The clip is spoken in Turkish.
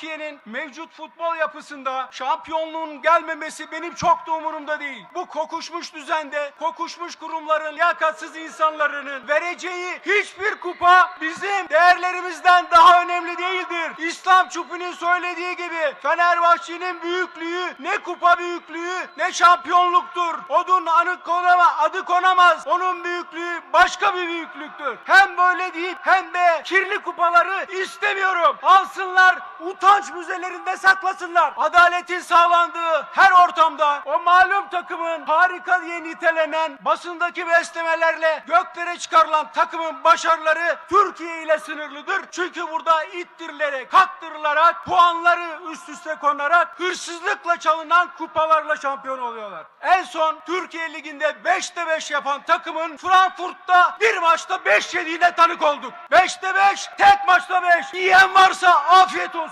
Türkiye'nin mevcut futbol yapısında şampiyonluğun gelmemesi benim çok da umurumda değil. Bu kokuşmuş düzende, kokuşmuş kurumların, liyakatsız insanların vereceği hiçbir kupa bizim değerlerimizden daha. İslam Çupu'nun söylediği gibi Fenerbahçe'nin büyüklüğü ne kupa büyüklüğü ne şampiyonluktur. Onun anı konama, adı konamaz. Onun büyüklüğü başka bir büyüklüktür. Hem böyle deyip hem de kirli kupaları istemiyorum. Alsınlar utanç müzelerinde saklasınlar. Adaletin sağlandığı her ortamda o malum takımın harika diye nitelenen basındaki beslemelerle göklere çıkarılan takımın başarıları Türkiye ile sınırlıdır. Çünkü burada ittirilerek, kaktırılarak, puanları üst üste konarak hırsızlıkla çalınan kupalarla şampiyon oluyorlar. En son Türkiye Ligi'nde 5'te 5 yapan takımın Frankfurt'ta bir maçta 5 yediğine tanık olduk. 5'te 5, tek maçta 5. Yiyen varsa afiyet olsun.